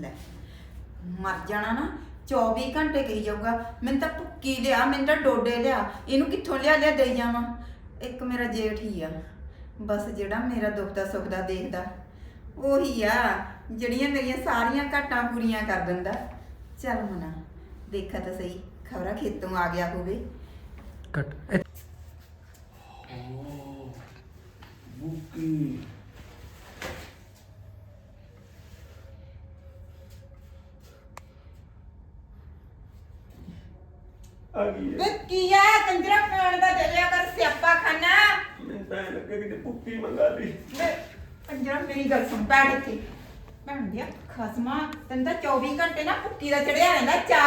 ਲੈ ਮਰ ਜਾਣਾ ਨਾ 24 ਘੰਟੇ ਕਹੀ ਜਾਊਗਾ ਮੈਨੂੰ ਤਾਂ ਭੁੱਕੀ ਲਿਆ ਮੈਨੂੰ ਤਾਂ ਡੋਡੇ ਲਿਆ ਇਹਨੂੰ ਕਿੱਥੋਂ ਲਿਆ ਲਿਆ ਦੇਈ ਜਾਵਾਂ? ਇੱਕ ਮੇਰਾ ਜੇਠ ਹੀ ਆ ਬਸ ਜਿਹੜਾ ਮੇਰਾ ਦੁੱਖ ਦਾ ਸੁੱਖ ਦਾ ਦੇਖਦਾ ਉਹੀ ਆ ਜਿਹੜੀਆਂ ਮੇਰੀਆਂ ਸਾਰੀਆਂ ਘਾਟਾਂ ਪੂਰੀਆਂ ਕਰ ਦਿੰਦਾ। ਚੱਲ ਮਨਾ ਦੇਖਾ ਤਾਂ ਸਹੀ ਖਬਰਾਂ ਖੇਤੋਂ ਆ ਗਿਆ ਹੋਵੇ। ਕੱਟ ਬੁੱਕੀ ਆ ਗਈ ਵੇ ਹੈ ਕੀ ਆ? ਕੰਜਰਾ ਖਾਣ ਦਾ ਦੇ ਲਿਆ ਕਰ ਸਿਆਪਾ ਖਾਨਾ ਮੈਨੂੰ ਤਾਂ ਐਂ ਲੱਗਾ ਕਿ ਭੁੱਕੀ ਮੰਗਾ ਲਈ। ਵੇ ਕੰਜਰਾ ਮੇਰੀ ਗੱਲ ਸੁਣ ਬੈਠ ਇੱਥੇ। ਭੈਣ ਦਿਆ ਖਸਮਾ ਤੈਨੂੰ ਤਾਂ 24 ਘੰਟੇ ਨਾ ਭੁੱਕੀ ਦਾ ਚੜਿਆ ਰਹਿੰਦਾ ਚਾ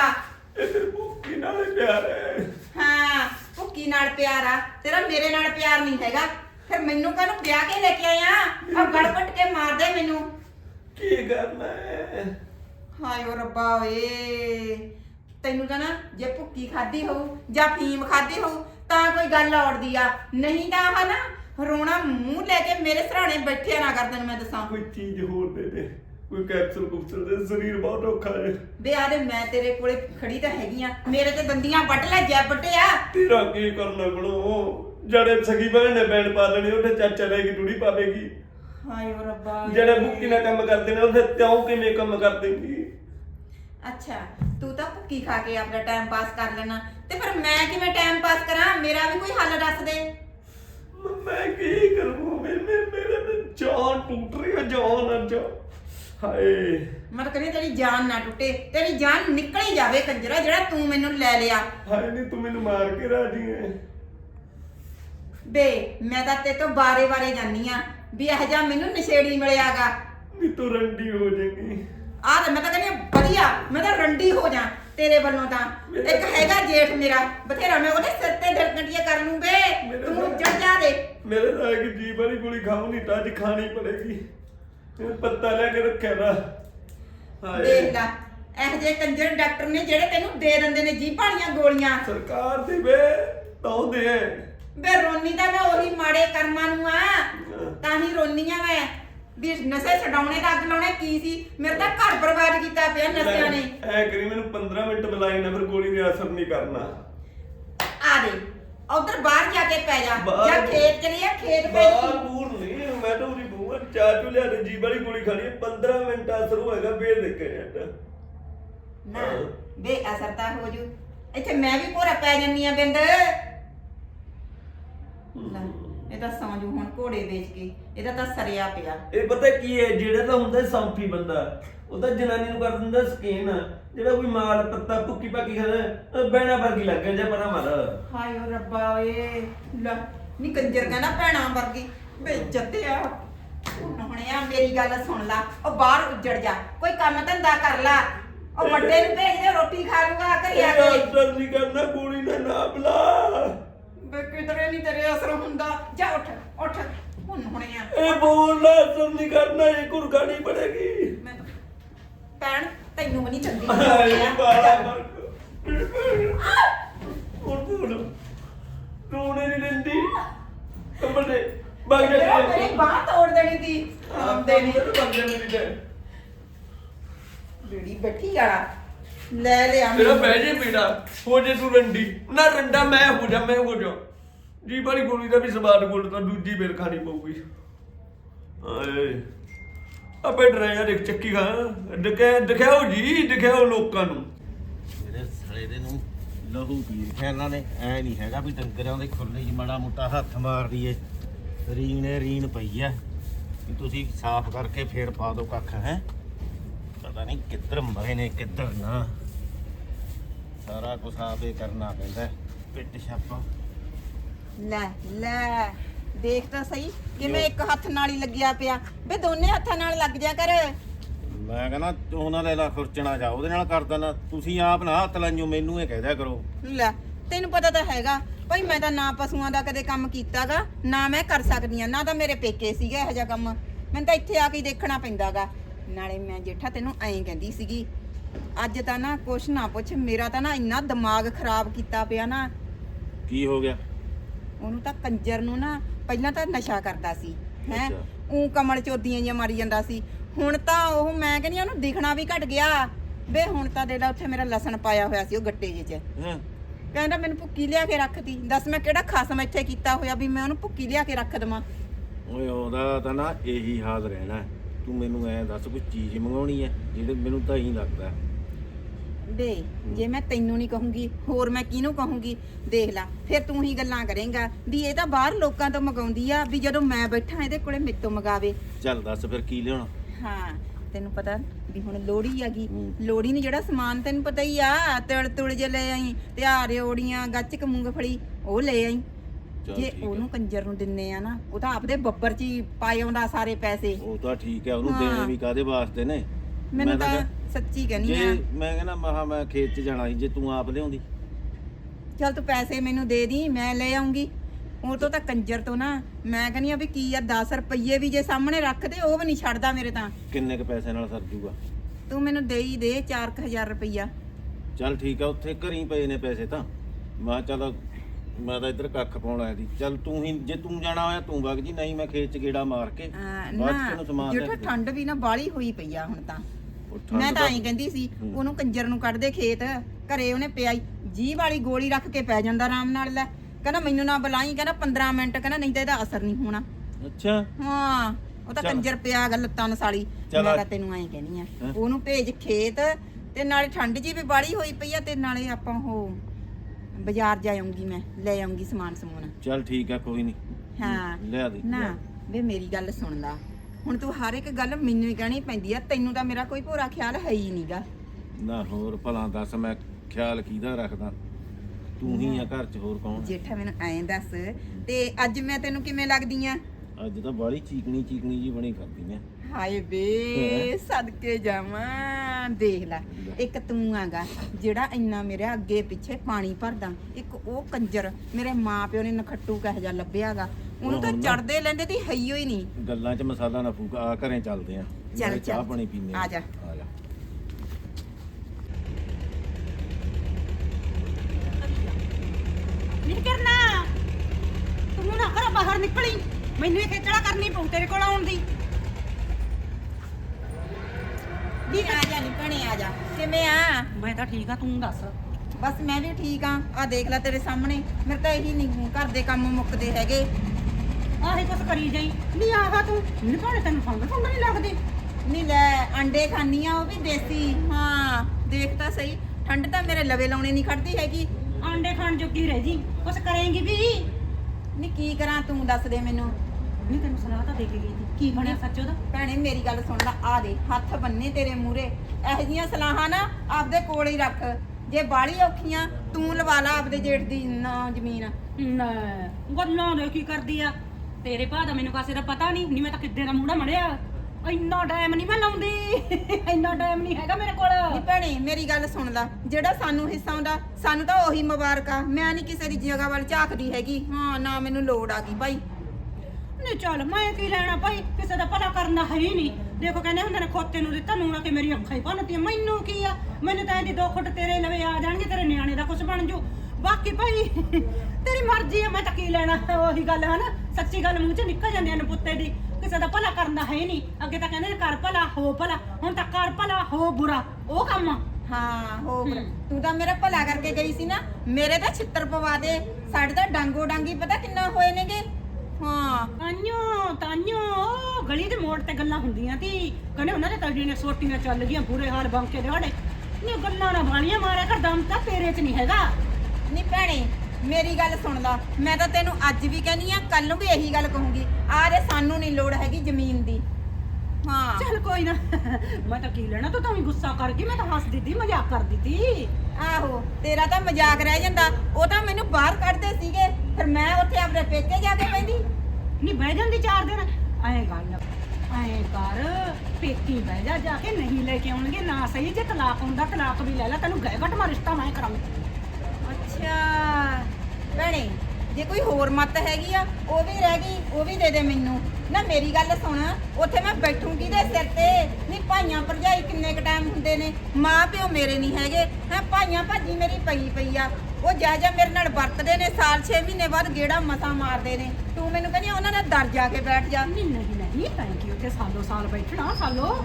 ਇਹ ਤੇਰੇ ਭੁੱਕੀ ਨਾਲ ਹੀ ਪਿਆਰ ਹੈ। ਹਾਂ ਭੁੱਕੀ ਨਾਲ ਪਿਆਰ ਆ। ਤੇਰਾ ਮੇਰੇ ਨਾਲ ਪਿਆਰ ਨਹੀਂ ਹੈਗਾ। ਫਿਰ ਮੈਨੂੰ ਕਾਹਨੂੰ ਵਿਆਹ ਕੇ ਲੈ ਕੇ ਆਇਆ? ਆ ਗੜਪਟ ਕੇ ਮਾਰ ਦੇ ਮੈਨੂੰ। ਕੀ ਕਰਨਾ ਹੈ? ਹਾਏ ਓ ਰੱਬਾ ਓਏ। ਤੈਨੂੰ ਤਾਂ ਨਾ ਜੇ ਭੁੱਕੀ ਖਾਦੀ ਹੋਊ ਜਾਂ ਫੀਮ ਖਾਦੀ ਹੋਊ ਤਾਂ ਕੋਈ ਗੱਲ ਔੜਦੀ ਆ। ਨਹੀਂ ਤਾਂ ਆਹ ਨਾ ਰੋਣਾ ਮੂੰਹ ਲੈ ਕੇ ਮੇਰੇ ਸਰਾਣੇ ਬੈਠੇ ਨਾ ਕਰ ਤੈਨੂੰ ਮੈਂ ਦੱਸਾਂ। ਕੋਈ ਚੀਜ਼ ਹੋਰ ਦੇ ਦੇ ਕੋਈ ਕੈਪਸੂਲ ਕੁਪਸੂਲ ਦੇ ਸਰੀਰ ਬਹੁਤ ਔਖਾ ਹੈ। ਬੇ ਆਦੇ ਮੈਂ ਤੇਰੇ ਕੋਲੇ ਖੜੀ ਤਾਂ ਹੈਗੀ ਆ। ਮੇਰੇ ਤੇ ਦੰਦੀਆਂ ਵੱਢ ਲੈ ਜੈ ਵੱਟਿਆ ਤੇਰਾ ਕੀ ਕਰਨਾ ਬਣੋ ਜਿਹੜੇ ਸਗੀ ਭੈਣ ਨੇ ਬੈਣ ਪਾ ਲੈਣੀ ਉਹਦੇ ਚਾਚਾ ਰਹੇਗੀ ਟੁੜੀ ਪਾਵੇਗੀ। ਹਾਏ ਓ ਰੱਬਾ। ਜਿਹੜੇ ਬੁੱਕੀ ਨਾਲ ਕੰਮ ਕਰਦੇ ਨੇ ਉਹਦੇ ਤਿਉਂ ਕਿਵੇਂ ਕੰਮ ਕਰ ਦੇਂਗੀ ਅੱਛਾ ਤੂੰ ਤਾਂ ਭੁੱਕੀ ਖਾ ਕੇ ਆਪਣਾ ਟਾਈਮ ਪਾਸ ਕਰ ਲੈਣਾ। ਤੇ ਫਿਰ ਮੈਂ ਕਿਵੇਂ ਟਾਈਮ ਪਾਸ ਕਰਾਂ? ਮੇਰਾ ਵੀ ਕੋਈ ਹੱਲ ਦੱਸ ਦੇ। ਮੈਂ ਕੀ ਕਰੂੰ? ਮੇਰੇ ਮੇਰੇ ਤੇ ਜਾਨ ਟੁੱਟ ਰਹੀ ਹੈ ਜਾਨ ਅੱਜ। ਹਾਏ। ਮੈਂ ਤਾਂ ਕਹਿੰਦੀ ਤੇਰੀ ਜਾਨ ਨਾ ਟੁੱਟੇ। ਤੇਰੀ ਜਾਨ ਨਿਕਲ ਹੀ ਜਾਵੇ ਕੰਜਰਾ ਜਿਹੜਾ ਤੂੰ ਮੈਨੂੰ ਲੈ ਲਿਆ। ਹਾਏ ਨਹੀਂ ਤੂੰ ਮੈਨੂੰ ਮਾਰ ਕੇ ਰਾਜੀ ਹੈ ਬੇ ਮੈਂ ਤਾਂ ਤੇ ਤੋਂ ਬਾਰੇ ਬਾਰੇ ਜਾਨੀ ਆ ਵੀ ਇਹ ਜਾ ਮੈਨੂੰ ਨਸ਼ੇੜੀ ਮਿਲਿਆਗਾ। ਵੀ ਤੂੰ ਰੰਡੀ ਹੋ ਜਾਏਗੀ। ਆਹ ਤੇ ਮੈਂ ਤਾਂ ਕਹਿੰਦੀ ਹਾਂ, ਵਧੀਆ ਮੈਂ ਤਾਂ ਰੰਡੀ ਹੋ ਜਾ ਤੇਰੇ ਵੱਲੋਂ ਤਾਂ। ਇੱਕ ਹੈਗਾ ਜੇਠ ਮੇਰਾ ਬਥੇਰਾ ਮੈਂ ਉਹਦੇ ਸਿਰ ਤੇ ਢਰਕਟੀਆਂ ਕਰ ਲੂੰ ਬੇ ਤੂੰ ਜੜ ਜਾ ਦੇ। ਮੇਰੇ ਤਾਂ ਇੱਕ ਜੀਬ ਵਾਲੀ ਗੋਲੀ ਖਾਉ ਨਹੀਂ ਤਾਂ ਅੱਜ ਖਾਣੀ ਪੜੇਗੀ। ਇਹ ਪੱਤਾ ਲੈ ਕੇ ਰੱਖਿਆ ਦਾ ਦੇਖ ਲੈ ਇਹ ਜੇ ਕੰਜਰ ਡਾਕਟਰ ਨੇ ਜਿਹੜੇ ਤੈਨੂੰ ਦੇ ਦਿੰਦੇ ਨੇ ਜੀਭ ਵਾਲੀਆਂ ਗੋਲੀਆਂ। ਸਰਕਾਰ ਦੀ ਵੇ ਤਾਂ ਦੇ। ਬੇ ਰੋਨੀ ਤਾਂ ਮੈਂ ਉਹੀ ਮਾੜੇ ਕਰਮਾਂ ਨੂੰ ਆ। ਤਾਂ ਹੀ ਰੋਨੀ ਆ ਮੈਂ। ਵੀ ਨਸ਼ੇ ਛਡਾਉਣੇ ਦਾ ਅੱਗ ਲਾਉਣੇ ਕੀ ਸੀ? ਮੇਰੇ ਤਾਂ ਘਰ ਬਰਬਾਦ ਕੀਤਾ ਪਿਆ ਨਸ਼ਿਆਂ ਨੇ। ਐ ਕਰੀ ਮੈਨੂੰ 15 ਮਿੰਟ ਬੁਲਾਈ ਨਾ ਫਿਰ ਗੋਲੀ ਨੇ ਅਸਰ ਨਹੀਂ ਕਰਨਾ। ਆ ਦੇ ਉਧਰ ਬਾਹਰ ਜਾ ਕੇ ਪੈ ਜਾ। ਬਾਹਰ- ਜਾਂ ਖੇਤ ਚਲੀ ਜਾ ਖੇਤ ਪੈ ਬਾਹਰ ਜੀ ਬੂਰ ਨਹੀਂ ਮੈਂ ਤਾਂ ਉਹਦੀ ਬੂਆ ਚਾਚੂ ਲਿਆ ਦੇ ਜੀਬ ਵਾਲੀ ਗੋਲੀ ਖਾਣੀ ਹੈ 15 ਮਿੰਟ ਅਸਰ ਹੋਏਗਾ ਫੇਰ ਦੇਖੇ ਜਾਂਦਾ। ਨਾ ਬੇ ਅਸਰ ਤਾਂ ਹੋ ਜੂ। ਇੱਥੇ ਮੈਂ ਵੀ ਪੂਰਾ ਪੈ ਜੰਨੀ ਆ ਬਿੰਦ। ਲੈ, ਇਹ ਤਾਂ ਹੁਣ ਘੋੜੇ ਵੇਚ ਕੇ ਇਹਦਾ ਤਾਂ ਸਰਿਆ ਪਿਆ। ਇਹ ਪਤਾ ਕੀ ਹੈ ਜਿਹੜਾ ਤਾਂ ਹੁੰਦਾ ਸੌਂਫੀ ਬੰਦਾ ਉਹ ਤਾਂ ਜਨਾਨੀ ਨੂੰ ਕਰ ਦਿੰਦਾ ਸਕੀਨ ਜਿਹੜਾ ਕੋਈ ਮਾਲ ਪੱਤਾ ਭੁੱਕੀ ਭਾਕੀ ਖਾਣਾ ਬੈਣਾ ਵਰਗੀ ਲੱਗ ਗਿਆ ਜਾਂ ਪਰਾਂ ਮਾਰ। ਹਾਏ ਓ ਰੱਬਾ ਓਏ ਲੈ ਨੀ ਕੰਜਰ ਕਹਿੰਦਾ ਭੈਣਾ ਵਰਗੀ ਵੇ ਜੱਤਿਆ। ਹੁਣਿਆ ਮੇਰੀ ਗੱਲ ਸੁਣ ਲਾ ਉਹ ਬਾਹਰ ਉੱਜੜ ਜਾ ਕੋਈ ਕੰਮ ਧੰਦਾ ਕਰ ਲਾ। ਉਹ ਵੱਡੇ ਨੂੰ ਭੇਜ ਦੇ ਰੋਟੀ ਖਾ ਲੂਗਾ ਘਰੇ ਆ ਕੇ। ਨਹੀਂ ਕਰਨਾ ਗੋਲੀ ਦਾ ਨਾ ਬੁਲਾ ਵੇ ਕਿਧਰੇ ਨਹੀਂ ਤੇਰੇ ਅਸਰ ਹੁੰਦਾ ਜਾ ਉੱਠ ਉੱਠ ਹੁਣ ਇਹ ਬੋਲਣਾ ਅਸਰ ਨਹੀਂ ਕਰਨਾ ਇਹ ਕੁਰਗਾਣੀ ਪੜੇਗੀ। ਮੈਂ ਤਾਂ- ਭੈਣ ਤੈਨੂੰ ਵੀ ਨਹੀਂ ਚੰਗੀ ਬਾਲਾ ਮਰ ਹੁਣ ਬੋਲ। ਰੋਣੇ ਨਹੀਂ ਦਿੰਦੀ। ਕੰਬਲੇ ਬਗ ਜਾ ਤੇਰੀ ਬਾਹ ਤੋੜ ਦੇਣੀ ਦੀ ਆਉਂਦੇ ਨਹੀਂ ਬਗ ਜਾ ਮੇਰੀ ਤੇ ਬੇੜੀ ਬੈਠੀ ਆ। ਲੈ ਲਿਆ। ਤੇਰਾ ਮੈਨੂੰ। ਬਹਿ ਜੇ ਬੇਟਾ ਹੋ ਜੇ ਤੂੰ ਰੰਡੀ। ਨਾ ਰੰਡਾ ਮੈਂ ਹੋ ਜਾ ਮੈਂ ਹੋ ਜਾ। ਜੀ ਵਾਲੀ ਗੋਲੀ ਦਾ ਵੀ ਸਵਾਦ ਗੋਲ ਤਾਂ ਦੂਜੀ ਬੇਰ ਖਾਣੀ ਪਊਗੀ। ਆਏ। ਆਪੇ ਡਰਾਇਆ ਦੇਖ ਚੱਕੀ ਖਾ ਦਿਖਾ ਦਿਖਾਓ ਜੀ ਦਿਖਾਓ ਲੋਕਾਂ ਨੂੰ। ਮੇਰੇ ਸਾਲੇ ਦੇ ਨੂੰ ਲਹੂ ਪੀ ਰੱਖਿਆ ਇਹਨਾਂ ਨੇ ਐ ਨਹੀਂ ਹੈਗਾ ਵੀ ਡੰਗਰਾਂ ਦੇ ਖੁਰਲੇ 'ਚ ਮਾੜਾ ਮੋਟਾ ਹੱਥ ਮਾਰ ਦਈਏ। ਰੀਣੇ ਰੀਣ ਪਈ ਐ ਵੀ ਤੁਸੀਂ ਸਾਫ਼ ਕਰਕੇ ਫੇਰ ਪਾ ਦਿਓ ਕੱਖ ਹੈ? ਪਤਾ ਨਹੀਂ ਕਿੱਧਰ ਮਰੇ ਨੇ ਕਿੱਧਰ ਨਾ। ਸਾਰਾ ਕੁਝ ਆਪੇ ਕਰਨਾ ਪੈਂਦਾ। ਪਿੱਟ ਛਾਪਾ। ਲੈ ਲੈ। ਦੇਖ ਤਾਂ ਸਹੀ ਕਿਵੇਂ ਇੱਕ ਹੱਥ ਨਾਲ ਹੀ ਲੱਗਿਆ ਪਿਆ। ਵੇ ਦੋਨੇ ਹੱਥਾਂ ਨਾਲ ਲੱਗ ਜਾ ਕਰ। ਮੈਂ ਕਹਿੰਦਾ ਉਹਨਾਂ ਦੇ ਲਾ ਖੁਰਚਣਾ ਜਾ ਉਹਦੇ ਨਾਲ ਕਰ ਦੇਣਾ ਤੁਸੀਂ ਆਪ ਨਾ ਹੱਥ ਲਾਈਓ ਮੈਨੂੰ ਇਹ ਕਹਿ ਦਿਆ ਕਰੋ। ਲੈ ਤੈਨੂੰ ਪਤਾ ਤਾਂ ਹੈਗਾ ਭਾਈ ਮੈਂ ਤਾਂ ਨਾ ਪਸ਼ੂਆਂ ਦਾ ਕਦੇ ਕੰਮ ਕੀਤਾਗਾ ਨਾ ਮੈਂ ਕਰ ਸਕਦੀ ਆ ਨਾ ਤਾਂ ਮੇਰੇ ਪੇਕੇ ਸੀਗਾ ਇਹੋ ਜਿਹਾ ਕੰਮ। ਮੈਨੂੰ ਤਾਂ ਇੱਥੇ ਆ ਕੇ ਹੀ ਦੇਖਣਾ ਪੈਂਦਾਗਾ। ਨਾਲੇ ਮੈਂ ਜੇਠਾ ਤੈਨੂੰ ਐਂ ਕਹਿੰਦੀ ਸੀਗੀ ਅੱਜ ਤਾਂ ਨਾ ਕੁਛ ਨਾ ਪੁੱਛ ਮੇਰਾ ਤਾਂ ਨਾ ਇੰਨਾ ਦਿਮਾਗ ਖਰਾਬ ਕੀਤਾ ਪਿਆ ਨਾ। ਕੀ ਹੋ ਗਿਆ? ਉਹਨੂੰ ਤਾਂ ਕੰਜਰ ਨੂੰ ਨਾ ਪਹਿਲਾਂ ਤਾਂ ਨਸ਼ਾ ਕਰਦਾ ਸੀ ਹੈ? ਅੱਛਾ। ਉਹ ਕਮਲ ਚੋਦੀਆਂ ਜਿਹੀਆਂ ਮਾਰੀ ਜਾਂਦਾ ਸੀ। ਹੁਣ ਤਾਂ ਉਹ ਮੈਂ ਕਹਿੰਦੀ ਆ, ਉਹਨੂੰ ਦਿਖਣਾ ਵੀ ਘਟ ਗਿਆ। ਵੇ ਹੁਣ ਤਾਂ ਦੇ ਲਾ ਉੱਥੇ ਮੇਰਾ ਲਸਣ ਪਾਇਆ ਹੋਇਆ ਸੀ ਉਹ ਗੱਟੇ ਜਿਹੇ 'ਚ। ਹਾਂ। ਕਹਿੰਦਾ ਮੈਨੂੰ ਭੁੱਕੀ ਲਿਆ ਕੇ ਰੱਖਤੀ ਦੱਸ ਮੈਂ ਕਿਹੜਾ ਖਸਮ ਇੱਥੇ ਕੀਤਾ ਹੋਇਆ ਵੀ ਮੈਂ ਉਹਨੂੰ ਭੁੱਕੀ ਲਿਆ ਕੇ ਰੱਖ ਦਵਾਂ। ਓਏ ਉਹਦਾ ਤਾਂ ਨਾ ਇਹੀ ਹਾਲ ਰਹਿਣਾ। ਹੈ। ਤੂੰ ਮੈਨੂੰ ਐ ਦੱਸ ਕੋਈ ਚੀਜ਼ ਮੰਗਾਉਣੀ ਹੈ ਜਿਹੜੇ ਮੈਨੂੰ ਤਾਂ ਹੀ ਲੱਗਦਾ। ਹੈ। ਵੇ ਜੇ ਮੈਂ ਤੈਨੂੰ ਨਹੀਂ ਕਹੂੰਗੀ ਹੋਰ ਮੈਂ ਕਿਹਨੂੰ ਕਹੂੰਗੀ? ਦੇਖ ਲੈ ਫਿਰ ਤੂੰ ਹੀ ਗੱਲਾਂ ਕਰੇਂਗਾ ਵੀ ਇਹ ਤਾਂ ਬਾਹਰ ਲੋਕਾਂ ਤੋਂ ਮਗਾਉਂਦੀ ਆ ਵੀ ਜਦੋਂ ਮੈਂ ਬੈਠਾ ਇਹਦੇ ਕੋਲੇ ਮੇਰੇ ਤੋਂ ਮਗਾਵੇ। ਚੱਲ ਦੱਸ ਫਿਰ ਕੀ ਲਿਆਉਣਾ? ਹਾਂ ਤੈਨੂੰ ਪਤਾ ਵੀ ਹੁਣ ਲੋਹੜੀ ਹੈਗੀ। ਹੂੰ। ਲੋਹੜੀ ਨੇ ਜਿਹੜਾ ਸਮਾਨ ਤੈਨੂੰ ਪਤਾ ਹੀ ਆ ਤਿਲ ਤੁਲ ਜੇ ਲੈ ਆਈ ਤਿਆਰ ਓੜੀਆਂ ਗੱਚਕ ਮੂੰਗਫਲੀ ਉਹ ਲੈ ਆਈ। ਚੱਲ ਜੇ ਠੀਕ। ਉਹਨੂੰ ਕੰਜਰ ਨੂੰ ਦਿੰਨੇ ਆ ਨਾ ਉਹ ਤਾਂ ਆਪਦੇ ਬੱਬਰ ਚ ਹੀ ਪਾਏ ਆਉਂਦਾ ਸਾਰੇ ਪੈਸੇ। ਉਹ ਤਾਂ ਠੀਕ ਹੈ ਉਹਨੂੰ ਹਾਂ। ਦੇਣੇ ਵੀ ਕਾਦੇ ਵਾਸਤੇ ਨੇ? ਮੈਨੂੰ ਮੈਂ ਤਾਂ ਕਿਹਾ- ਸੱਚੀ ਕਹਿਨੀ ਜੇ ਆ। ਮੈਂ ਕਹਿੰਦਾ ਮਹਾ ਮੈਂ ਖੇਤ 'ਚ ਜਾਣਾ ਸੀ ਜੇ ਤੂੰ ਆਪ ਲਿਆਉਂਦੀ। ਚਲ ਤੂੰ ਪੈਸੇ ਮੈਨੂੰ ਦੇ ਦੀ ਮੈਂ ਲੈ ਆਉਂਗੀ। ਉਹ ਤੋਂ ਤਾਂ ਕੰਜਰ ਤੋਂ ਨਾ ਮੈਂ ਕਹਿੰਨੀ ਆ ਵੀ ਕੀ ਆ 10 ਰੁਪਏ ਵੀ ਜੇ ਸਾਹਮਣੇ ਰੱਖ ਦੇ ਉਹ ਵੀ ਨਹੀਂ ਛੱਡਦਾ ਮੇਰੇ ਤਾਂ। ਕਿੰਨੇ ਕ ਪੈਸੇ ਨਾਲ ਸਰ ਜੂਗਾ? ਤੂੰ ਮੈਨੂੰ ਦੇ ਹੀ ਦੇ 4000 ਰੁਪਈਆ। ਚੱਲ ਠੀਕ ਆ ਉੱਥੇ ਘਰੀ ਪਏ ਨੇ ਪੈਸੇ ਤਾਂ। ਮੈਂ ਕਿਹਾ ਚੱਲ ਮੈਂ ਤਾਂ ਇੱਧਰ ਕੱਖ ਪਾਉਣ ਆਇਆ ਸੀ। ਚੱਲ ਤੂੰ ਹੀ ਜੇ ਤੂੰ ਜਾਣਾ ਹੋਇਆ ਤੂੰ ਵਗ ਜੀ ਨਹੀਂ ਮੈਂ ਖੇਤ 'ਚ ਗੇੜਾ ਮਾਰ ਕੇ। ਅਹ ਬਾਅਦ 'ਚ ਤੈਨੂੰ ਨਾ ਸਮਾਨ ਜਿਹੜਾ ਲੈ ਕੇ ਦੇ- ਠੰਡ ਵੀ ਨਾ ਬਾਲੀ ਹੋਈ ਪਈ ਆ ਹੁਣ ਤਾਂ। ਠੰਡ ਮੈਂ ਤਾਂ ਐਂ ਕਹਿੰਦੀ ਸੀ। ਉਹਨੂੰ ਕੰਜਰ ਨੂੰ ਕੱਢ ਦੇ ਖੇਤ ਘਰੇ ਉਹਨੇ ਪਿਆਈ ਜੀ ਵਾਲੀ ਗੋਲੀ ਰੱਖ ਕੇ ਪੈ ਜਾਂਦਾ ਆਰਾਮ ਨਾਲ ਲੈ। ਕਹਿੰਦਾ ਮੈਨੂੰ ਨਾ ਬੁਲਾਈ ਕਹਿੰਦਾ 15 ਮਿੰਟ ਕਹਿੰਦਾ ਨਹੀਂ ਤਾਂ ਇਹਦਾ ਅਸਰ ਨਹੀਂ ਹੋਣਾ। ਅੱਛਾ। ਹਾਂ ਉਹ ਤਾਂ। ਕੰਜਰ ਪਿਆ ਗਾ ਲੱਤਾਂ ਨਸਾਲੀ। ਚੱਲ ਮੈਂ ਤਾਂ ਤੈਨੂੰ ਐਂ ਕਹਿਨੀ ਆ? ਉਹਨੂੰ ਭੇਜ ਖੇਤ ਤੇ ਨਾਲੇ ਠੰਡ ਜੀ ਵੀ ਬਾਲੀ ਹੋਈ ਪਈ ਆ ਤੇ ਨਾਲੇ ਆਪਾਂ ਉਹ ਬਾਜ਼ਾਰ ਜਾ ਆਉਂਗੀ ਮੈਂ ਲੈ ਆਉਂਗੀ ਸਮਾਨ ਸਮੂਨ। ਚੱਲ ਠੀਕ ਆ ਕੋਈ ਨਹੀਂ। ਹਾਂ। ਲਿਆ ਦੇ ਨਾ ਵੇ ਮੇਰੀ ਗੱਲ ਸੁਣ ਲਾ। ਹੁਣ ਤੂੰ ਹਰ ਇੱਕ ਗੱਲ ਮੈਨੂੰ ਹੀ ਕਹਿਣੀ ਪੈਂਦੀ ਆ ਤੈਨੂੰ ਤਾਂ ਮੇਰਾ ਕੋਈ ਭੋਰਾ ਖਿਆਲ ਹੈ ਹੀ ਨਹੀਂਗਾ ਨਾ ਹੋਰ ਭਲਾ ਦੱਸ ਮੈਂ ਖਿਆਲ ਕਿਹਦਾ ਰੱਖਦਾ? ਤੂੰ ਹੀ ਆ ਘਰ 'ਚ ਹੋਰ ਕੌਣ ਜੇਠਾ ਮੈਨੂੰ ਐਂ ਦੱਸ ਤੇ ਅੱਜ ਮੈਂ ਤੈਨੂੰ ਕਿਵੇਂ ਲੱਗਦੀ ਆ? ਅੱਜ ਤਾਂ ਬਾੜੀ ਚੀਕਣੀ ਚੀਕਣੀ ਜੀ ਬਣੀ ਕਰਦੀ ਨੇ ਹਾਏ ਵੇ ਸਦਕੇ ਜਾਵਾਂ ਦੇਖ ਲੈ ਇੱਕ ਤੂੰ ਆਗਾ ਜਿਹੜਾ ਇੰਨਾ ਮੇਰੇ ਅੱਗੇ ਪਿੱਛੇ ਪਾਣੀ ਭਰਦਾ ਇੱਕ ਉਹ ਕੰਜਰ ਮੇਰੇ ਮਾਪਿਓ ਨੇ ਨਖੱਟੂ ਕਹੇ ਜਾ ਲੱਭਿਆਗਾ। ਉਹਨੂੰ ਤਾਂ ਚੜਦੇ ਲੈਂਦੇ ਤੇ ਹਈਓ ਹੀ ਨਹੀਂ। ਗੱਲਾਂ 'ਚ ਮਸਾਲਾ ਨਾ ਫੂਕ ਆ ਘਰੇ ਚੱਲਦੇ ਆ। ਚੱਲ, ਚਾਹ ਚੱਲ। ਪਾਣੀ ਪੀਨੇ ਆ। ਜਾ। ਆ ਜਾ। ਨਹੀਂ ਕਰਨਾ। ਤੂੰ ਨਾ ਘਰੋਂ ਬਾਹਰ ਨਿਕਲੀ। ਮੈਨੂੰ ਇਹ ਖੇਚੜਾ ਕਰਨੀ ਪਊ ਤੇਰੇ ਕੋਲ ਆਉਣ ਦੀ। ਵੀ ਆ ਜਾ ਨੀ ਭਣੇ ਆ ਜਾ। ਕਿਵੇਂ ਆ? ਮੈਂ ਤਾਂ ਠੀਕ ਆ ਤੂੰ ਦੱਸ। ਬਸ ਮੈਂ ਵੀ ਠੀਕ ਆ। ਆ ਦੇਖ ਲੈ ਤੇਰੇ ਸਾਹਮਣੇ। ਮੇਰੇ ਤਾਂ ਇਹੀ ਨਹੀਂ ਘਰ ਦੇ ਕੰਮ ਮੁੱਕਦੇ ਹੈਗੇ। ਆਹੀ ਕੁਛ ਕਰੀ ਜਾਈ। ਨਹੀਂ ਆਹਾ ਤੂੰ ਨਹੀਂ ਭਾਣੇ ਤੈਨੂੰ ਸੰਗ ਸੰਗ ਨਹੀਂ ਲੱਗਦੀ? ਨਹੀਂ ਲੈ ਅੰਡੇ ਖਾਨੀ ਆ ਉਹ ਵੀ ਦੇਸੀ। ਹਾਂ ਦੇਖ ਤਾਂ ਸਹੀ। ਠੰਡ ਤਾਂ ਮੇਰੇ ਲਵੇ ਲਾਉਣੇ ਨਹੀਂ ਖੜਦੀ ਹੈਗੀ। ਆਂਡੇ ਖਾਣ ਜੋਗੀ ਰਹਿ ਜੀ ਕੁਛ ਕਰੇਂਗੀ ਵੀ? ਨਹੀਂ ਕੀ ਕਰਾਂ ਤੂੰ ਦੱਸ ਦੇ ਮੈਨੂੰ। ਨਹੀਂ ਤੈਨੂੰ ਸਲਾਹ ਤਾਂ ਦੇ ਕੇ ਗਈ ਸੀ। ਕੀ ਬਣਿਆ ਸੱਚ ਉਹਦਾ? ਭੈਣੇ ਮੇਰੀ ਗੱਲ ਸੁਣ ਲੈ ਆ ਦੇ ਹੱਥ ਬੰਨੇ ਤੇਰੇ ਮੂਰੇ ਇਹੋ ਜੀਆਂ ਸਲਾਹਾਂ ਨਾ ਆਪਦੇ ਕੋਲ ਹੀ ਰੱਖ। ਜੇ ਬਾਲੀ ਔਖੀਆਂ ਤੂੰ ਲਵਾ ਲਾ ਆਪਦੇ ਜੇਠ ਦੀ ਨਾ ਜ਼ਮੀਨ। ਨਾ ਗੱਲਾਂ ਦੇ ਕੀ ਕਰਦੀ ਆ? ਤੇਰੇ ਭਾ ਦਾ ਮੈਨੂੰ ਕਾਸੇ ਦਾ ਪਤਾ ਨਹੀਂ ਨਹੀਂ ਮੈਂ ਤਾਂ ਕਿੱਦੇ ਦਾ ਨਾ ਮੜਿਆ। ਇੰਨਾ ਟਾਈਮ ਨਹੀਂ ਮੈਂ ਲਾਉਂਦੀ। ਇੰਨਾ ਟਾਈਮ ਨਹੀਂ ਹੈਗਾ ਮੇਰੇ ਨੀ ਕੋਲ ਭੈਣੇ ਮੇਰੀ ਗੱਲ ਸੁਣ ਲੈ। ਜਿਹੜਾ ਸਾਨੂੰ ਹਿੱਸਾ ਆਉਂਦਾ ਸਾਨੂੰ ਤਾਂ ਉਹੀ ਮੁਬਾਰਕਾ ਮੈਂ ਨਹੀਂ ਕਿਸੇ ਦੀ ਜਗ੍ਹਾ ਵੱਲ ਝਾਕਦੀ ਹੈਗੀ। ਹਾਂ ਨਾ ਮੈਨੂੰ ਲੋੜ ਆ ਗਈ ਭਾਈ। ਨਹੀਂ ਚੱਲ ਮੈਂ ਕੀ ਲੈਣਾ ਭਾਈ? ਕਿਸੇ ਦਾ ਭਲਾ ਕਰਨਾ ਹੈ ਹੀ ਨਹੀਂ। ਦੇਖੋ ਕਹਿੰਦੇ ਹੁੰਦੇ ਨੇ ਖੋਤੇ ਨੂੰ ਦਿੱਤਾ ਨੂਣਾ ਕਿ ਮੇਰੀ ਅੱਖਾਂ ਹੀ ਭੰਨਤੀਆਂ। ਮੈਨੂੰ ਕੀ ਆ? ਮੈਨੂੰ ਤਾਂ ਇਹਦੀ ਦੋ ਖੁੱਟ ਤੇਰੇ ਲਵੇ ਆ ਜਾਣਗੇ ਤੇਰੇ ਨਿਆਣੇ ਦਾ ਕੁਝ ਬਣ ਜੂ। ਬਾਕੀ ਭਾਈ ਤੇਰੀ ਮਰਜ਼ੀ ਆ ਮੈਂ ਤਾਂ ਕੀ ਲੈਣਾ? ਉਹੀ ਗੱਲ ਹੈ ਨਾ ਸੱਚੀ ਗੱਲ ਮੂੰਹ ਚ ਨਿਕਲ ਜਾਂਦੀ ਆ ਨਪੁੱਤੇ ਦੀ। ਕਿਸੇ ਦਾ ਭਲਾ ਕਰਨਾ ਹੈ ਹੀ ਨਹੀਂ। ਅੱਗੇ ਤਾਂ ਕਹਿੰਦੇ ਨੇ ਕਰ ਭਲਾ ਹੋ ਭਲਾ। ਹੁਣ ਤਾਂ ਕਰ ਭਲਾ ਹੋ ਬੁਰਾ। ਉਹ ਕੰਮ ਆ। ਹਾਂ ਹੋ ਭਰਾ। ਹਮ। ਤੂੰ ਤਾਂ ਮੇਰਾ ਭਲਾ ਕਰਕੇ ਗਈ ਸੀ ਨਾ। ਮੇਰੇ ਤਾਂ ਛਿੱਤਰ ਪਵਾ ਦੇ। ਸਾਡੇ ਤਾਂ ਡਾਂਗੋ ਡਾਂਗੀ ਪਤਾ ਕਿੰਨਾ ਹੋਏ ਨੇਗੇ? ਹਾਂ। ਤਾਨਿਓ ਉਹ ਗਲੀ ਦੇ ਮੋੜ ਤੇ ਗੱਲਾਂ ਹੁੰਦੀਆਂ ਤੀ। ਕਹਿੰਦੇ ਉਹਨਾਂ ਦੇ ਤੜੀ ਨੇ ਸੋਟੀਆਂ ਚੱਲ ਗਈਆਂ ਬੁਰੇ ਹਾਲ ਬੰਕੇ ਦੇ ਹਾੜੇ ਨਹੀਂ ਗੱਲਾਂ ਨਾ ਬਾਣੀਆਂ ਮਾਰਿਆ ਕਰ ਦਮ ਤਾਂ ਤੇਰੇ 'ਚ ਨਹੀਂ ਹੈਗਾ। ਨਹੀਂ ਭੈਣੇ ਮੇਰੀ ਗੱਲ ਸੁਣ ਲਾ। ਮੈਂ ਤਾਂ ਤੈਨੂੰ ਅੱਜ ਵੀ ਕਹਿੰਦੀ ਆ ਕੱਲ ਨੂੰ ਵੀ ਇਹੀ ਗੱਲ ਕਹੂੰਗੀ। ਆ ਰੇ ਸਾਨੂੰ ਨਹੀਂ ਲੋੜ ਹੈਗੀ ਜ਼ਮੀਨ ਦੀ। ਹਾਂ। ਚੱਲ ਕੋਈ ਨਾ ਮੈਂ ਤਾਂ ਕੀ ਲੈਣਾ ਤੂੰ ਤਾਂ ਵੀ ਗੁੱਸਾ ਕਰ ਗਈ ਮੈਂ ਤਾਂ ਹੱਸ ਦਿੱਤੀ ਮਜ਼ਾਕ ਕਰ ਦਿੱਤੀ। ਆਹੋ ਤੇਰਾ ਤਾਂ ਮਜ਼ਾਕ ਰਹਿ ਜਾਂਦਾ। ਉਹ ਤਾਂ ਮੈਨੂੰ ਬਾਹਰ ਕੱਢਦੇ ਸੀਗੇ ਫਿਰ ਮੈਂ ਉੱਥੇ ਆਪਣੇ ਪੇਕੇ ਜਾ ਕੇ ਬੈਠੀ ਨਹੀਂ ਬਹਿ ਜਾਂਦੀ ਚਾਰ ਦਿਨ। ਐਂ ਗੱਲ ਐਂ ਕਰ ਪੇਕੀ ਬਹਿ ਜਾ ਜਾ ਕੇ ਨਹੀਂ ਲੈ ਕੇ ਆਉਣਗੇ ਨਾ ਸਹੀ ਜੇ ਤਲਾਕ ਹੁੰਦਾ ਤਲਾਕ ਵੀ ਲੈ ਲੈ ਤੈਨੂੰ ਗਏ ਘਟ ਮਾ ਰਿਸ਼ਤਾ ਮੈਂ ਕਰਾਉਂ ਅੱਛਾ। ਭੈਣੇ, ਜੇ ਕੋਈ ਹੋਰ ਮੱਤ ਹੈਗੀ ਆ, ਉਹ ਵੀ ਰਹਿ ਗਈ, ਉਹ ਵੀ ਦੇ ਦੇ ਮੈਨੂੰ। ਨਾ ਮੇਰੀ ਗੱਲ ਸੁਣ, ਉੱਥੇ ਮੈਂ ਬੈਠੂਗੀ ਦੇ ਸਿਰ ਤੇ। ਨਹੀਂ ਭਾਈਆਂ ਭਰਜਾਈ ਕਿੰਨੇ ਕ ਟਾਈਮ ਹੁੰਦੇ ਨੇ? ਮਾਂ ਪਿਓ ਮੇਰੇ ਨਹੀਂ ਹੈਗੇ। ਹੈ, ਭਾਈਆਂ ਭਾਜੀ ਮੇਰੀ ਪਈ ਪਈ ਆ। ਉਹ ਜਾ ਜਾ ਮੇਰੇ ਨਾਲ ਵਰਤਦੇ ਨੇ, ਸਾਲ 6 ਮਹੀਨੇ ਬਾਅਦ ਗੇੜਾ ਮਸਾ ਮਾਰਦੇ ਨੇ। ਤੂੰ ਮੈਨੂੰ ਕਹਿੰਦੀ ਉਹਨਾਂ ਦਾ ਦਰ ਜਾ ਕੇ ਬੈਠ ਜਾ। ਨਹੀਂ ਨਹੀਂ ਨਹੀਂ ਥੈਂਕ ਯੂ ਤੇ ਸਾਲੋ ਸਾਲ ਬੈਠਣਾ, ਸਾਲੋ।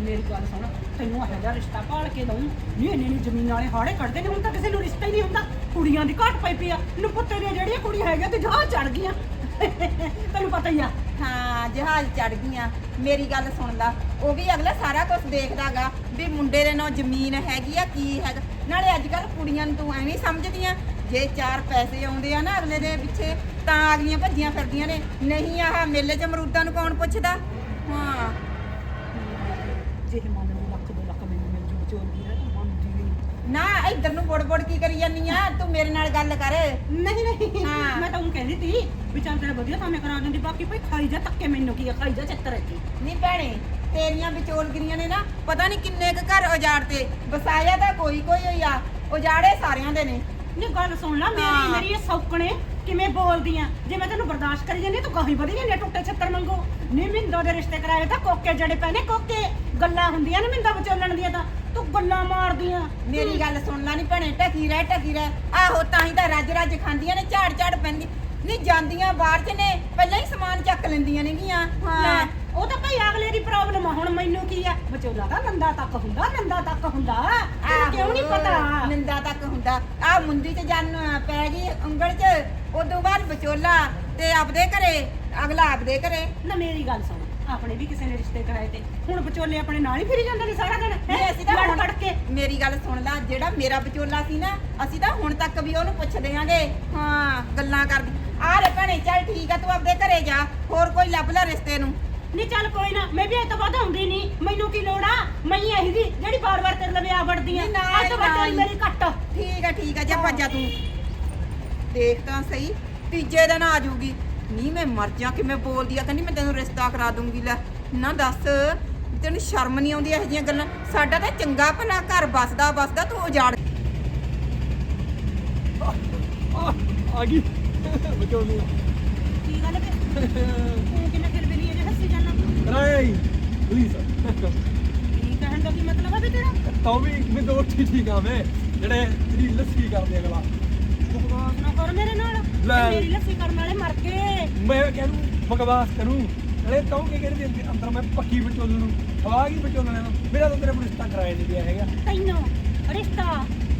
ਮੇਰੀ ਗੱਲ ਸੁਣ, ਤੈਨੂੰ ਇਹੋ ਜਿਹਾ ਰਿਸ਼ਤਾ ਭਾਲ ਕੇ ਦਊਂ। ਨਹੀਂ ਇੰਨੀ ਇੰਨੀ ਜ਼ਮੀਨ ਵਾਲੇ ਹਾੜੇ ਕੱਢਦੇ ਨੇ, ਹੁਣ ਤਾਂ ਕਿਸੇ ਨੂੰ ਰਿਸ਼ਤਾ ਹੀ ਨਹੀਂ ਹੁੰਦਾ। ਕੁੜੀਆਂ ਦੀ ਘਾਟ ਪਈ ਪਈ ਆ। ਨਪੁੱਤੇ ਦੀਆਂ ਜਿਹੜੀਆਂ ਕੁੜੀਆਂ ਹੈਗੀਆਂ ਤੇ ਜਹਾਜ਼ ਚੜ ਗਈਆਂ। ਤੈਨੂੰ ਪਤਾ ਹੀ ਆ। ਹਾਂ, ਜਹਾਜ਼ ਚੜ ਗਈਆਂ। ਮੇਰੀ ਗੱਲ ਸੁਣ ਉਹ ਵੀ ਅਗਲਾ ਸਾਰਾ ਕੁਝ ਦੇਖਦਾਗਾ ਵੀ ਮੁੰਡੇ ਦੇ ਨਾਲ ਜ਼ਮੀਨ ਹੈਗੀ ਆ, ਕੀ ਹੈਗਾ। ਨਾਲੇ ਅੱਜ ਕੱਲ ਕੁੜੀਆਂ ਨੂੰ ਤੂੰ ਐਵੇਂ ਸਮਝਦੀਆਂ, ਜੇ ਚਾਰ ਪੈਸੇ ਆਉਂਦੇ ਆ ਨਾ ਅਗਲੇ ਦੇ ਪਿੱਛੇ, ਤਾਂ ਅਗਲੀਆਂ ਭੱਜੀਆਂ ਫਿਰਦੀਆਂ ਨੇ। ਨਹੀਂ, ਆਹ ਮੇਲੇ 'ਚ ਅਮਰੂਦਾਂ ਨੂੰ ਕੌਣ ਪੁੱਛਦਾ? ਨਾ ਇੱਧਰ ਨੂੰ ਬੁੜ ਬੁੜ ਕੀ ਕਰੀ ਜਾਨੀ ਆ? ਤੂੰ ਮੇਰੇ ਨਾਲ ਗੱਲ ਕਰ। ਨਹੀਂ ਨਹੀਂ ਹਾਂ। ਮੈਂ ਤਾਂ ਉਹ ਕਹਿੰਦੀ ਤੀ ਵੀ ਚੱਲ ਤੇਰਾ ਵਧੀਆ ਤਾਂ ਮੈਂ ਕਰਾ ਦਿੰਦੀ ਬਾਕੀ ਭਾਈ ਖਾਈ ਜਾ ਧੱਕੇ ਮੈਨੂੰ ਕੀ ਆ ਖਾਈ ਜਾ ਚੱਤਰ ਇੱਥੇ। ਨਹੀਂ ਭੈਣੇ ਤੇਰੀਆਂ ਵਿਚੋਲਗਿਰੀਆਂ ਨੇ ਨਾ ਪਤਾ ਨਹੀਂ ਕਿੰਨੇ ਕੁ ਘਰ ਉਜਾੜਤੇ ਵਸਾਇਆ ਤਾਂ ਕੋਈ ਕੋਈ ਹੋਈ ਆ ਉਜਾੜੇ ਸਾਰਿਆਂ ਦੇ ਨੇ। ਨਹੀਂ ਗੱਲ ਸੁਣ ਲੈ ਮੇਰੀ ਹਾਂ। ਮੇਰੀ ਇਹ ਸੌਕਣੇ ਕਿਵੇਂ ਬੋਲਦੀਆਂ? ਜੇ ਮੈਂ ਤੈਨੂੰ ਬਰਦਾਸ਼ਤ ਕਰੀ ਜਾਂਦੀ ਤੂੰ ਕਹੀ ਵਧੀ ਜਾਂਦੀ ਟੁੱਟੇ ਛੱਤਰ ਮੰਗੋ ਨਹੀਂ ਮਿੰਦੋ ਦੇ ਰਿਸ਼ਤੇ ਕਰਾਏ ਤਾਂ ਕੋਕੇ ਜੜੇ ਪੈਨੇ ਕੋਕੇ। ਗੱਲਾਂ ਹੁੰਦੀਆਂ ਨੇ ਮਿੰਦਾ ਵਿਚੋਲਣ ਦੀਆਂ ਤੂੰ। ਗੱਲਾਂ ਮਾਰਦੀਆਂ। ਮੇਰੀ ਗੱਲ ਸੁਣ ਲੈ ਨਹੀਂ ਭੈਣੇ ਟਕੀ ਰਹਿ ਟਕੀ ਰਹਿ। ਆਹੋ ਤਾਂ ਹੀ ਤਾਂ ਰੱਜ ਰੱਜ ਖਾਂਦੀਆਂ ਨੇ ਝਾੜ ਝਾੜ ਪੈਂਦੀ ਨਹੀਂ ਜਾਂਦੀਆਂ ਬਾਹਰ ਚ ਨੇ ਪਹਿਲਾਂ ਹੀ ਸਮਾਨ ਚੱਕ ਲੈਂਦੀਆਂ ਨੇਗੀਆਂ। ਲੈ, ਹਾਂ ਉਹ ਤਾਂ ਭਾਈ ਅਗਲੇ ਦੀ ਪ੍ਰੋਬਲਮ ਆ ਹੁਣ ਮੈਨੂੰ ਕੀ ਆ? ਵਿਚੋਲਾ ਦਾ ਨੰਦਾ ਤੱਕ ਹੁੰਦਾ ਨੰਦਾ ਤੱਕ ਹੁੰਦਾ। ਤੈਨੂੰ ਕਿਉਂ ਨਹੀਂ ਆਹੋ, ਪਤਾ? ਨਿੰਦਾ ਤੱਕ ਹੁੰਦਾ। ਆ ਮੁੰਦੀ ਚ ਜਨ ਪੈ ਗਈ ਉਂਗਲ ਚ ਉਦੋਂ ਬਾਅਦ ਵਿਚੋਲਾ ਤੇ ਆਪਦੇ ਘਰੇ ਅਗਲਾ ਆਪਦੇ ਘਰੇ। ਨਾ ਮੇਰੀ ਗੱਲ ਸੁਣ ਆਪਣੇ ਵੀ ਕਿਸੇ ਨੇ ਰਿਸ਼ਤੇ ਕਰਾਏ ਤੇ। ਹੁਣ ਵਿਚੋਲੇ ਆਪਣੇ ਨਾਲ ਹੀ ਫਿਰੀ ਜਾਂਦੇ ਨੇ ਸਾਰਾ ਦਿਨ ਹੈਂ? ਨਹੀਂ ਅਸੀਂ ਤਾਂ ਲੜ ਹੁਣ ਪੜ ਕੇ ਮੇਰੀ ਗੱਲ ਸੁਣ ਲੈ ਜਿਹੜਾ ਮੇਰਾ ਵਿਚੋਲਾ ਸੀ ਨਾ ਅਸੀਂ ਤਾਂ ਹੁਣ ਤੱਕ ਵੀ ਉਹਨੂੰ ਪੁੱਛਦੇ ਆਂਗੇ ਹਾਂ ਗੱਲਾਂ ਕਰਦੀ। ਆ ਲੈ ਭੈਣੇ ਚੱਲ ਠੀਕ ਆ ਤੂੰ ਆਪਦੇ ਘਰੇ ਜਾ ਹੋਰ ਕੋਈ ਲੱਭ ਲੈ ਰਿਸ਼ਤੇ ਨੂੰ। ਨਹੀਂ ਚੱਲ ਕੋਈ ਨਾ ਮੈਂ ਵੀ ਇਹ ਤੋਂ ਵੱਧ ਆਉਂਦੀ ਨਹੀਂ। ਮੈਨੂੰ ਕੀ ਲੋੜ ਆ? ਮੈਂ ਹੀ ਇਹੀ ਦੀ ਜਿਹੜੀ ਬਾਰ-ਬਾਰ ਤੇਰੇ ਲਵੇ ਆ ਵੜਦੀ ਆ। ਨਹੀਂ, ਨਾ, ਅੱਜ ਤੋਂ ਵੱਧ ਨਾ। ਤੇਰੀ ਮੇਰੀ ਕੱਟ ਠੀਕ ਆ ਠੀਕ ਆ ਜਾ ਭੱਜਾ ਤੂੰ। ਦੇਖ ਤਾਂ ਸਹੀ ਤੀਜੇ ਦਿਨ ਆ ਜਾਊਗੀ। ਨਹੀਂ ਮੈਂ ਮਰ ਜਾ ਕਿਵੇਂ ਬੋਲਦੀ ਆ? ਕਹਿੰਦੀ ਮੈਂ ਤੈਨੂੰ ਰਿਸ਼ਤਾ ਕਰਾ ਦੂੰਗੀ ਲੈ। ਨਾ ਦੱਸ ਤੈਨੂੰ ਸ਼ਰਮ ਨਹੀਂ ਆਉਂਦੀ ਇਹੋ ਜਿਹੀਆਂ ਗੱਲਾਂ? ਸਾਡਾ ਤਾਂ ਚੰਗਾ ਭਲਾ ਘਰ ਬਸਦਾ ਬਸਦਾ ਤੂੰ ਉਜਾੜ ਆ ਗਈ। ਬਚੋਲੀ ਕੀ ਗੱਲ ਵੇ ਤੂੰ ਕਿੰਨਾ ਖਿਲ ਬਣੀ ਜੇ ਹੱਸੀ ਜਾਣਾ? ਰਾਈ ਪਲੀਜ਼ ਕੀ ਕਹਿਣ ਦਾ ਕੀ ਮਤਲਬ ਆ ਵੀ ਤੇਰਾ? ਤਾਂ ਵੀ ਮੈਂ ਦੋ ਠੀਕ ਠੀਕ ਆ ਮੈਂ। ਜਿਹੜੇ ਤੇਰੀ ਲੱਸੀ ਕਰਦੇ ਅਗਲਾ। ਬਕਵਾਸ ਨਾ ਕਰ ਮੇਰੇ ਨਾਲ। ਲੈ। ਤੇ ਮੇਰੀ ਲੱਸੀ ਕਰਨ ਵਾਲੇ ਮਰ ਗਏ। ਮੈਂ ਕਹਿੰਨੂੰ ਬਕਵਾਸ ਕਰੂੰ। ਅਰੇ ਤੂੰ ਕੀ ਕਹਿੰਦੇ ਅੰਦਰ- ਅੰਦਰ ਮੈਂ ਪੱਕੀ ਬਚੋਲ ਨੂੰ ਖਵਾ ਗਈ ਬਚੋਲ ਨੂੰ ਮੇਰਾ ਤਾਂ ਤੇਰੇ ਕੋਲ ਰਿਸ਼ਤਾ ਕਰਾਇਆ ਨਹੀਂ ਗਿਆ ਹੈਗਾ। ਤੈਨੂੰ? ਰਿਸ਼ਤਾ?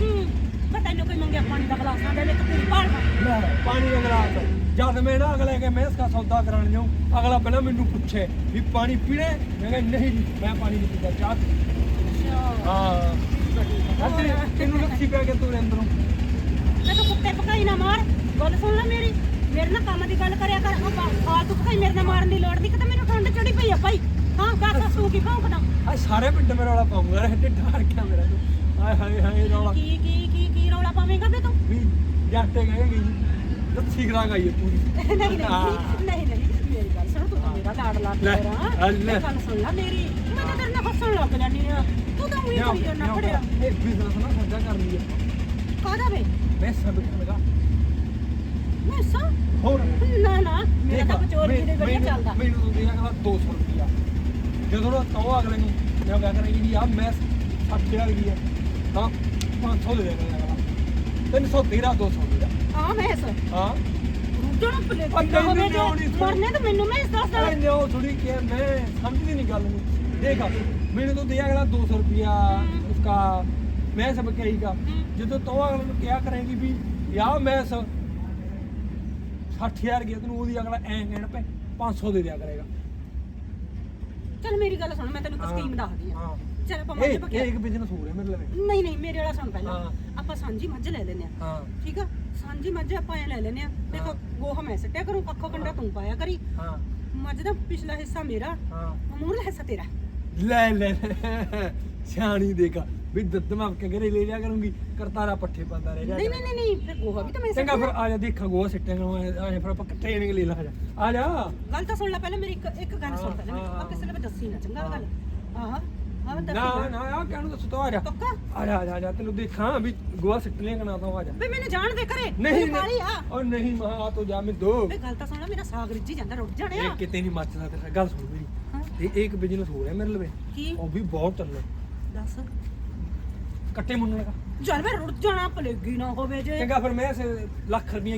ਹੂੰ। ਮੈਂ ਤੈਨੂੰ ਕੋਈ ਮੰਗਿਆ ਪਾਣੀ ਦਾ ਗਲਾਸ ਨਾ ਦੇ ਦੇ ਤੂੰ ਖਾ। ਲੈ ਪਾਣੀ ਦਾ ਗਲਾਸ। ਜਦ ਮੈਂ ਨਾ ਅਗਲੇ ਕੇ ਮੈਂ ਇਸਕਾ ਸੌਦਾ ਕਰਾਉਣ ਜਾਉਂ ਅਗਲਾ ਪਹਿਲਾਂ ਮੈਨੂੰ ਪੁੱਛੇ ਵੀ ਪਾਣੀ ਪੀਣੇ ਮੈਂ ਕਿਹਾ ਨਹੀਂ ਜੀ ਮੈਂ ਪਾਣੀ ਨਹੀਂ ਪੀਂਦਾ ਚਾਹ ਪੀ- ਹਾਂ। ਅੱਤੇ ਤੈਨੂੰ ਲੱਸੀ ਪੈ ਗਿਆ ਤੂੰ ਅੰਦਰੋਂ। ਮੈਂ ਤਾਂ ਕੁੱਤੇ ਪਕਾਈ ਨਾ ਮਾਰ। ਗੱਲ ਸੁਣ ਲੈ ਮੇਰੀ। ਮੇਰੇ ਨਾਲ ਕੰਮ ਦੀ ਗੱਲ ਕਰਿਆ ਕਰ ਉਹ ਫਾਲਤੂ ਪਕਾਈ ਮੇਰੇ ਨਾਲ ਮਾਰਨ ਦੀ ਲੋੜ ਨਹੀਂ ਕਿਤੇ ਮੈਨੂੰ ਠੰਡ ਚੜੀ ਪਈ ਆ ਭਾਈ। ਹਾਂ ਦੱਸ ਸੂ ਕੀ ਭੌਂਕਦਾ ਆ ਸਾਰੇ ਪਿੰਡ ਮੇਰਾ ਵਾਲਾ ਪਾਉਂਗਾ ਰੇ ਢਿੱਡ ਹਰ ਗਿਆ ਮੇਰਾ ਨੂੰ ਹਾਏ ਹਾਏ ਹਾਏ ਰੌਲਾ। ਕੀ ਕੀ ਕੀ ਕੀ ਰੌਲਾ ਪਾਵੇਂਗਾ ਵੇ ਤੂੰ? ਵੀ ਜੱਟੇ ਗਏ ਗਈ ਲੱਸੀ ਖਰਾ ਗਈ ਪੂਰੀ। ਨਹੀਂ ਨਹੀਂ ਨਹੀਂ ਨਹੀਂ ਮੇਰੀ ਗੱਲ ਸੁਣ ਤੂੰ ਤਾਂ ਮੇਰਾ ਲਾਡਲਾ ਲੈ, ਤੇਰਾ ਆ ਲੈ। ਇਹ ਗੱਲ ਸੁਣ ਲੈ ਮੇਰੀ। ਮੈਂ ਤਾਂ ਤੇਰੇ ਨਾਲ ਹੱਸਣ ਲੱਗ ਜਾਂਦੀ ਆ। ਤੂੰ ਤਾਂ ਉਹੀ ਕਰੀ ਜਾਂਦਾ ਫੜਿਆ ਇਹ ਬਿਜ਼ਨਸ ਨਾ ਸੱਜਾ ਕਰ ਲਈ ਕਾਹਦਾ ਵੇ? ਮੈਂ ਸਭ ਲਗਾ। ਮੈਂ ਸਾ ਹੋਰ। ਨਾ ਨਾ ਮੇਰਾ ਤਾਂ ਵਿਚੋਲ ਮੈਂ- ਕਿਤੇ ਵਧੀਆ ਮੈਨੂੰ- ਚੱਲਦਾ। ਮੈਨੂੰ ਤੂੰ ਦੇਗਾ ਅਗਲਾ 200 ਰੁਪਿਆ ਜਦੋਂ ਨਾ ਤੋ ਅਗਲੇ ਨੂੰ ਮੈਂ ਕਿਹਾ ਕਰਾਂਗੀ ਵੀ ਆ ਮੈਂ 60 ਆ ਗਈ ਹੈ। ਤਾਂ 500 ਦੇ ਦੇਗਾ ਅਗਲਾ। 300 ਤੇਰਾ 200 ਮੇਰਾ ਆ ਮੈਂ ਇਸ ਹਾਂ। ਰੁੱਜਣ ਪਲੇ ਉਹ ਤੈਨੂੰ ਹੋਵੇ ਕਿਉਂ ਨਹੀਂ ਜੇ ਮਰਨੇ ਤਾਂ ਮੈਨੂੰ ਮੈਂ ਇਸ ਦੱਸ ਅਰੇ ਨਿਓ ਥੋੜੀ ਕਿ ਮੈਂ ਸਮਝਦੀ ਨਹੀਂ ਗੱਲ ਨੂੰ। ਦੇਖ ਮੈਨੂੰ ਤੂੰ ਦੇ ਅਗਲਾ 200 ਰੁਪਿਆ ਉਸਕਾ ਮੈਂ ਸਭ ਕਹੇਗਾ ਜਦੋਂ ਤੂੰ ਅਗਲੇ ਨੂੰ ਕਿਹਾ ਕਰੇਗੀ ਵੀ ਯਾ ਮੈਂ 60000 ਗਿਆ ਤੈਨੂੰ ਉਹਦੀ ਅਗਲਾ ਐਂ ਕਹਿਣ ਪੈ 500 ਦੇ ਦਿਆ ਕਰੇਗਾ। ਚਲ ਮੇਰੀ ਗੱਲ ਸੁਣ ਮੈਂ ਤੈਨੂੰ ਇੱਕ ਸਕੀਮ ਦੱਸਦੀ ਆ ਹਾਂ। ਚਲ ਆਪਾਂ ਮੱਝ ਇਹ ਬਕਿਆ ਇੱਕ ਬਿਜ਼ਨਸ ਹੋ ਰਿਹਾ ਮੇਰੇ ਲਈ। ਨਹੀਂ ਨਹੀਂ ਮੇਰੇ ਵਾਲਾ ਸੁਣ ਪਹਿਲਾਂ। ਹਾਂ। ਆਪਾਂ ਸਾਂਝੀ ਮੱਝ ਲੈ ਲੈਨੇ ਆ ਹਾਂ। ਠੀਕ ਆ? ਸਾਂਝੀ ਮੱਝ ਆਪਾਂ ਐ ਲੈ ਲੈਨੇ ਆ ਦੇਖੋ ਗੋਹਾ ਮੈਂ ਸੱਟਿਆ ਕਰੂੰ ਕੱਖੋ ਕੰਡਾ ਤੂੰ ਪਾਇਆ ਕਰੀ। ਹਾਂ। ਮੱਝ ਦਾ ਪਿਛਲਾ ਹਿੱਸਾ ਮੇਰਾ ਹਾਂ। ਮੂਰਲਾ ਹਿੱਸਾ ਤੇਰਾ। ਲੈ ਲੈ ਲੈ। ਸਿਆਣੀ ਦੇਖਾ। ਵੀ ਦੁੱਧ ਮੈਂ ਕੇ ਘਰੇ ਲੈ ਜਾ ਕਰੂੰਗੀ ਕਰਤਾਰਾ ਪੱਠੇ ਪਾਉਂਦਾ ਰਹਿ ਜਾ ਨਹੀਂ ਨਹੀਂ ਨਹੀਂ ਨਹੀਂ ਫਿਰ ਗੋਹਾ ਵੀ ਤਾਂ ਮੈਂ ਚੰਗਾ ਫਿਰ ਆ ਜਾ ਦੇਖਾਂ ਗੋਆ ਸਿੱਟਾਂਗਾ ਆ ਜਾ ਫਿਰ ਆਪਾਂ ਟ੍ਰੇਨਿੰਗ ਲੈ ਲਾ ਜਾ। ਆ ਜਾ। ਗੱਲ ਤਾਂ ਸੁਣ ਲੈ ਪਹਿਲਾਂ ਮੇਰੀ ਇੱਕ ਇੱਕ ਗੱਲ ਸੁਣ ਹਾਂ, ਪਹਿਲਾਂ ਹਾਂ, ਆ ਕਿਸੇ ਨੇ ਦੱਸੀ ਨਾ ਚੰਗਾ ਗੱਲ। ਆਹ ਦੱਸੀ। ਨਾ ਨਾ ਆ ਕਹਿਣ ਦੱਸ ਤੋ ਆ ਜਾ। ਪੱਕਾ? ਆ ਜਾ ਆ ਜਾ, ਤੈਨੂੰ ਦੇਖਾਂ ਵੀ ਗੋਆ ਸਿੱਟ ਕਨਾ ਤਾਂ ਆ ਜਾ। ਵੇ ਮੈਨੂੰ ਜਾਣ ਦੇ ਘਰੇ। ਨਹੀਂ ਆ। ਉਹ ਨਹੀਂ ਮਾਂ ਆ ਤੋ ਜਾ ਮੈਂ ਦੋ। ਵੇ ਗੱਲ ਤਾਂ ਸੁਣ ਲੈ ਮੇਰਾ ਸਾਗ ਰਿੱਝੀ ਜਾਂਦਾ ਰੁੱਟ ਜਾਣਿਆ। ਇਹ ਕਿਤੇ ਨਹੀਂ ਮੱਚਦਾ ਤੇਰਾ ਗੱਲ ਸੁਣ ਮੇਰੀ। ਹਾਂ। ਇਹ ਇੱਕ ਬਿਜ਼ਨਸ ਹੋ ਰਿਹਾ ਮੇਰੇ ਲਵੇ। ਕੀ? ਉਹ ਵੀ ਬਹੁਤ ਚੱਲੇ ਦੱਸ। ਕੱਟੇ ਮੁੰਨ ਲਗਾ ਚੱਲ ਵੇ ਰੁੱਟ ਜਾਣਾ ਪਲੇਗੀ ਨਾ ਹੋਵੇ ਜੇ। ਚੰਗਾ ਫਿਰ ਮੈਂ ਇਸੇ ਲੱਖ ਰੁਪਈਆ